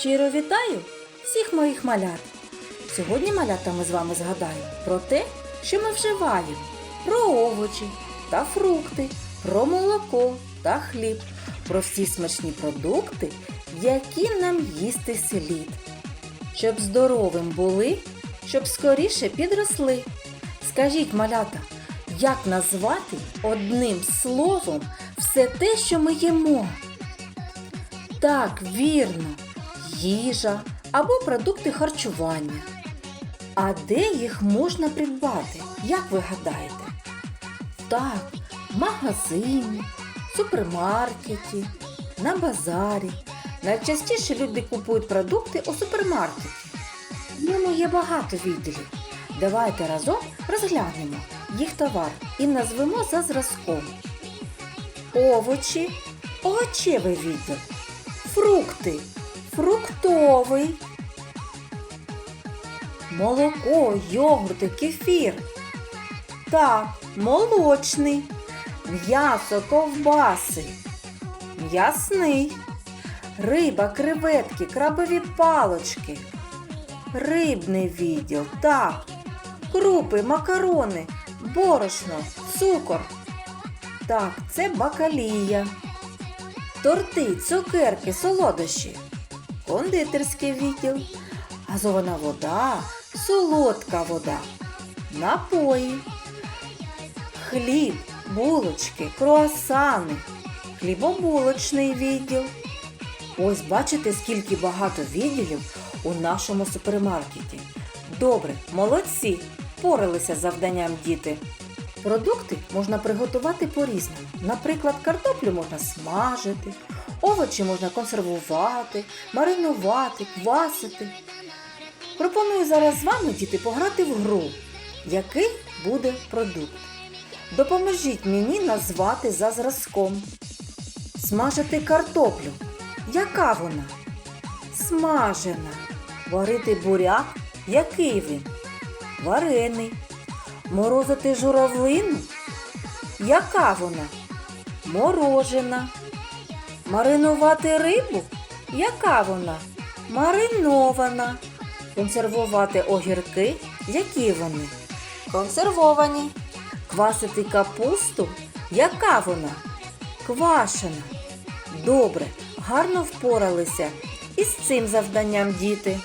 Щиро вітаю всіх моїх малят. Сьогодні малята ми з вами згадаємо про те, що ми вживаємо, про овочі та фрукти, про молоко та хліб, про всі смачні продукти, які нам їсти слід. Щоб здоровим були, щоб скоріше підросли. Скажіть, малята, як назвати одним словом все те, що ми їмо? Так, вірно, їжа або продукти харчування. А де їх можна придбати? Як ви гадаєте? Так, в магазині, супермаркеті, на базарі. Найчастіше люди купують продукти у супермаркеті. В ньому є багато відділів. Давайте разом розглянемо їх товар і назвемо за зразком. Овочі овочевий відділ. Фрукти фруктовий. Молоко, йогурти, кефір. Так, молочний. М'ясо, ковбаси. М'ясний. Риба, креветки, крабові палочки. Рибний відділ. Так. Крупи, макарони, борошно, цукор. Так, це бакалія. Торти, цукерки, солодощі. Кондитерський відділ. Газована вода, солодка вода. Напої. Хліб, булочки, круасани. Хлібобулочний відділ. Ось бачите, скільки багато відділів у нашому супермаркеті. Добре, молодці, поралися з завданням діти. Продукти можна приготувати по-різному. Наприклад, картоплю можна смажити, овочі можна консервувати, маринувати, квасити. Пропоную зараз з вами, діти, пограти в гру, який буде продукт. Допоможіть мені назвати за зразком. Смажити картоплю. Яка вона? Смажена. Варити буряк. Який він? Варений. Морозити журавлину? Яка вона? Морожена. Маринувати рибу? Яка вона? Маринована. Консервувати огірки? Які вони? Консервовані. Квасити капусту? Яка вона? Квашена. Добре, гарно впоралися із цим завданням діти.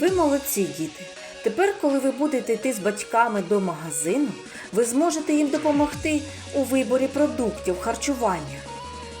Ви молодці, діти. Тепер, коли ви будете йти з батьками до магазину, ви зможете їм допомогти у виборі продуктів харчування.